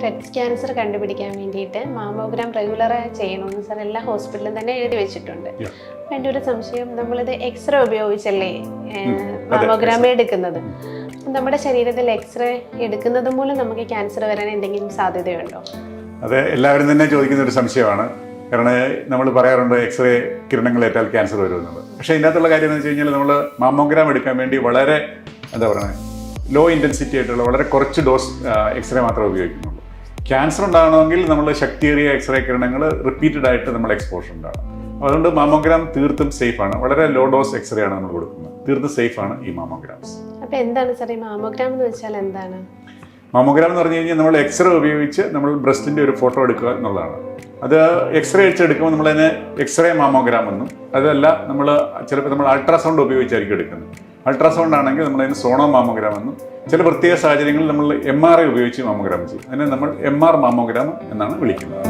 Breast cancer കണ്ടുപിടിക്കാൻ വേണ്ടിയിട്ട് mammogram റെഗുലറായി ചെയ്യണമെന്ന് സാർ എല്ലാ ഹോസ്പിറ്റലിലും തന്നെ എഴുതി വെച്ചിട്ടുണ്ട്. അപ്പം എന്റെ ഒരു സംശയം നമ്മളിത് എക്സ്റേ ഉപയോഗിച്ചല്ലേ മാമോഗ്രാം എടുക്കുന്നത്? നമ്മുടെ ശരീരത്തിൽ എക്സ്റേ എടുക്കുന്നത് മൂലം നമുക്ക് ക്യാൻസർ വരാൻ എന്തെങ്കിലും സാധ്യതയുണ്ടോ? അത് എല്ലാവരും തന്നെ ചോദിക്കുന്ന ഒരു സംശയമാണ്. കാരണം നമ്മൾ പറയാറുണ്ട് എക്സ്റേ കിരണങ്ങൾ ഏറ്റാൽ ക്യാൻസർ വരുമെന്നത് പക്ഷേ ഇതിനകത്തുള്ള കാര്യം എന്ന് വെച്ച് കഴിഞ്ഞാൽ നമ്മൾ മാമോഗ്രാം എടുക്കാൻ വേണ്ടി വളരെ എന്താ പറയുക ലോ ഇന്റൻസിറ്റി ആയിട്ടുള്ള വളരെ കുറച്ച് ഡോസ് എക്സ്റേ മാത്രമേ ഉപയോഗിക്കുന്നുള്ളൂ. ക്യാൻസർ ഉണ്ടാകണമെങ്കിൽ നമ്മൾ ശക്തിയേറിയ എക്സ്റേ കിരണങ്ങൾ റിപ്പീറ്റഡ് ആയിട്ട് നമ്മൾ എക്സ്പോഷർ ഉണ്ടാകണം അതുകൊണ്ട് മാമോഗ്രാം തീർത്തും സേഫ് ആണ്. വളരെ ലോ ഡോസ് എക്സ്റേ ആണ് നമ്മൾ കൊടുക്കുന്നത്. തീർത്തും സേഫ് ആണ് ഈ മാമോഗ്രാംസ് അപ്പോൾ എന്താണ് സാർ ഈ മാമോഗ്രാം എന്ന് വെച്ചാൽ എന്താണ്? മാമോഗ്രാം എന്ന് പറഞ്ഞു കഴിഞ്ഞാൽ നമ്മൾ എക്സ്റേ ഉപയോഗിച്ച് നമ്മൾ ബ്രസ്റ്റിന്റെ ഒരു ഫോട്ടോ എടുക്കുക എന്നുള്ളതാണ്. അത് എക്സ്റേ വെച്ചെടുക്കുമ്പോൾ നമ്മൾ അതിനെ എക്സ്റേ മാമോഗ്രാം എന്നും അതല്ല നമ്മൾ ചിലപ്പോൾ നമ്മൾ അൾട്രാസൗണ്ട് ഉപയോഗിച്ചായിരിക്കും എടുക്കുന്നത്. അൾട്രാസൗണ്ട് ആണെങ്കിൽ നമ്മൾ അതിന് സോണോ മാമോഗ്രാം എന്നും ചില പ്രത്യേക സാഹചര്യങ്ങളിൽ നമ്മൾ എം ആർ ഐ ഉപയോഗിച്ച് മാമോഗ്രാം ചെയ്യും. അതിനെ നമ്മൾ എം ആർ മാമോഗ്രാം എന്നാണ് വിളിക്കുന്നത്.